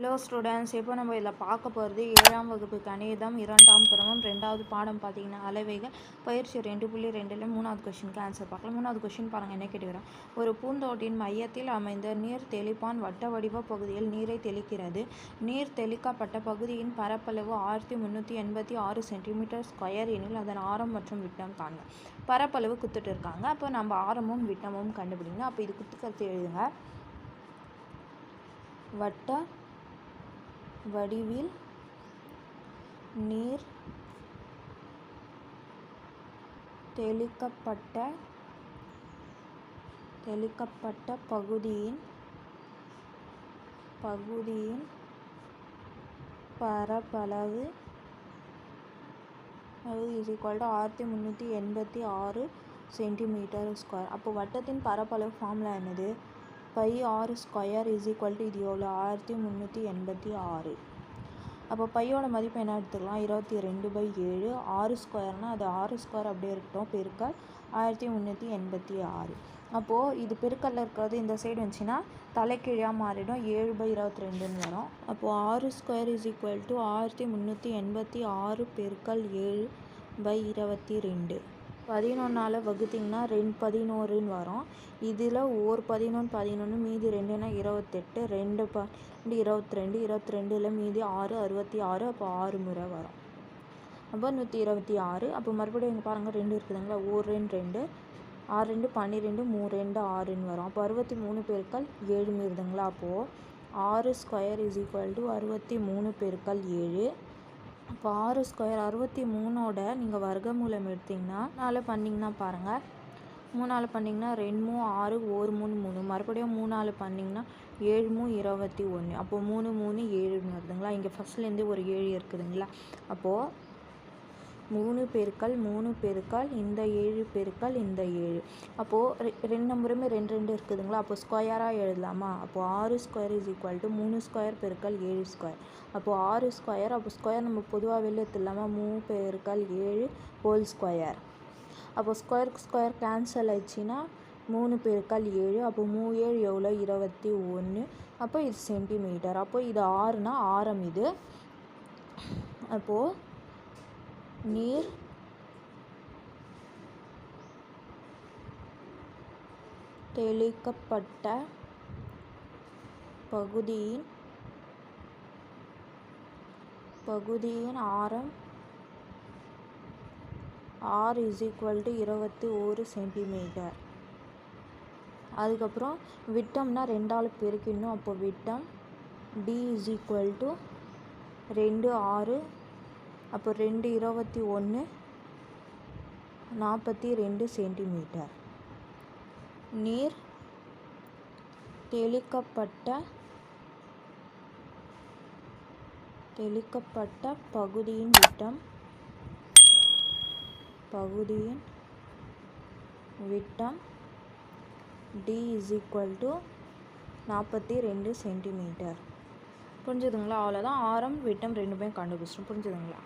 Hello students இப்போ நம்ம இதில் பார்க்க போகிறது? ஏழாம் வகுப்பு கணிதம் இரண்டாம் பருவம் ரெண்டாவது பாடம் பார்த்தீங்கன்னா அளவைகள் பயிற்சி ரெண்டு புள்ளி ரெண்டில் மூணாவது கொஷினுக்கு ஆன்சர் பார்க்கலாம். மூணாவது கொஷின் பாருங்கள் என்ன கேட்டுக்கிறோம்? ஒரு பூந்தோட்டின் மையத்தில் அமைந்த நீர் தெளிப்பான் வட்ட வடிவ பகுதியில் நீரை தெளிக்கிறது. நீர் தெளிக்கப்பட்ட பகுதியின் பரப்பளவு ஆயிரத்தி முந்நூற்றி எண்பத்தி ஆறு சென்டிமீட்டர் ஸ்கொயர் எனில் அதன் ஆரம் மற்றும் விட்டம் காண்க. பரப்பளவு குத்துட்டு இருக்காங்க. அப்போ நம்ம ஆரமும் விட்டமும் கண்டுபிடிங்க. அப்போ இது குத்துக்கிறது எழுதுங்க. வட்ட வடிவில் நீர் தெளிக்கப்பட்ட தெளிக்கப்பட்ட பகுதியின் பகுதியின் பரப்பளவு அது இஸ் ஈக்குவல் டு ஆயிரத்தி முந்நூற்றி எண்பத்தி ஆறு சென்டிமீட்டர் ஸ்கொயர் அப்போ வட்டத்தின் பரப்பளவு ஃபார்முலா என்னது? பை ஆறு ஸ்கொயர் இஸ் ஈக்குவல் டு இது எவ்வளோ ஆயிரத்தி முந்நூற்றி எண்பத்தி ஆறு. அப்போ பையோட மதிப்பு என்ன எடுத்துக்கலாம்? இருபத்தி ரெண்டு பை ஏழு. ஆறு ஸ்கொயர்னால் அது ஆறு ஸ்கொயர் அப்படியே இருக்கட்டும். பெருக்கல் ஆயிரத்தி முந்நூற்றி எண்பத்தி ஆறு. அப்போது இது பெருக்கல்ல இருக்கிறது இந்த சைடு வந்துச்சுன்னா தலைக்கீழாக மாறிடும். ஏழு பை இருபத்தி ரெண்டுன்னு வரும். அப்போது ஆறு ஸ்கொயர் இஸ் ஈக்குவல் டு ஆயிரத்தி முந்நூற்றி எண்பத்தி ஆறு பெருக்கல் ஏழு பை இருபத்தி ரெண்டு. பதினொன்றால் வகுத்திங்கன்னா ரெண்டு பதினோருன்னு வரும். இதில் ஒரு பதினொன்று பதினொன்று மீதி ரெண்டுனா இருபத்தெட்டு ரெண்டு பன்னெண்டு இருபத்தி ரெண்டு இருபத்தி ரெண்டில் மீதி ஆறு அறுபத்தி ஆறு அப்போ ஆறு முறை வரும். அப்போ நூற்றி இருபத்தி ஆறு அப்போ மறுபடியும் இங்கே பாருங்கள் ரெண்டு இருக்குதுங்களா? ஒரு ரெண்டு ரெண்டு ஆறு ரெண்டு பன்னிரெண்டு மூணு ரெண்டு ஆறுன்னு வரும். அப்போ அறுபத்தி மூணு பெருக்கள் ஏழு மீறுதுங்களா அப்போது ஆறு ஸ்கொயர் இஸ் ஈக்குவல் டு அறுபத்தி மூணு பெருக்கள் ஏழு. இப்போ ஆறு ஸ்கொயர் அறுபத்தி மூணோட நீங்கள் வர்க்கமூலம் எடுத்திங்கன்னா நாலு பண்ணிங்கன்னா பாருங்கள் மூணால் பண்ணிங்கன்னா ரெண்டு மூணு ஆறு ஒரு மூணு மூணு. மறுபடியும் மூணால் பண்ணிங்கன்னா ஏழு மூணு இருபத்தி ஒன்று. அப்போது மூணு மூணு ஏழுன்னு வருதுங்களா? இங்கே ஃபஸ்ட்லேருந்து ஒரு ஏழு இருக்குதுங்களா? அப்போது மூணு பெருக்கல் மூணு பெருக்கல் இந்த ஏழு பெருக்கல் இந்த ஏழு. அப்போது ரெ ரெண்டு நம்பருமே ரெண்டு ரெண்டு இருக்குதுங்களா? அப்போது ஸ்கொயராக எழுதலாமா? அப்போது ஆறு ஸ்கொயர் இஸ் ஈக்குவல் டு மூணு ஸ்கொயர் பெருக்கல் ஏழு ஸ்கொயர் அப்போது ஆறு ஸ்கொயர் அப்போ ஸ்கொயர் நம்ம பொதுவாக வெளியே எடுத்துடலாமா? மூணு பெருக்கல் ஏழு ஹோல் ஸ்கொயர் அப்போ ஸ்கொயருக்கு ஸ்கொயர் கேன்சல் ஆயிடுச்சுன்னா மூணு பெருக்கல் ஏழு அப்போ மூ ஏழு எவ்வளோ? இருபத்தி ஒன்று. அப்போ இது சென்டிமீட்டர் அப்போ இது ஆறுனா ஆரம் இது. அப்போது நீர். தெளிக்கப்பட்ட பகுதியின் பகுதியின் ஆரம் ஆர் இஸ் ஈக்குவல் டு இருபத்தி ஒரு சென்டிமீட்டர் அதுக்கப்புறம் விட்டம்னா ரெண்டால் பெருக்கிடணும். அப்போ விட்டம் டி இஸ் ஈக்குவல் டு ரெண்டு ஆறு அப்போ ரெண்டு இருபத்தி ஒன்று நாற்பத்தி ரெண்டு சென்டிமீட்டர். நீர் தெளிக்கப்பட்ட தெளிக்கப்பட்ட பகுதியின் விட்டம் பகுதியின் விட்டம் டி இஸ் ஈக்குவல் டு நாற்பத்தி ரெண்டு சென்டிமீட்டர். புரிஞ்சுதுங்களா? அவ்வளோதான் ஆரம் விட்டம் ரெண்டுமே கண்டுபிடிச்சிடும் புரிஞ்சுதுங்களா?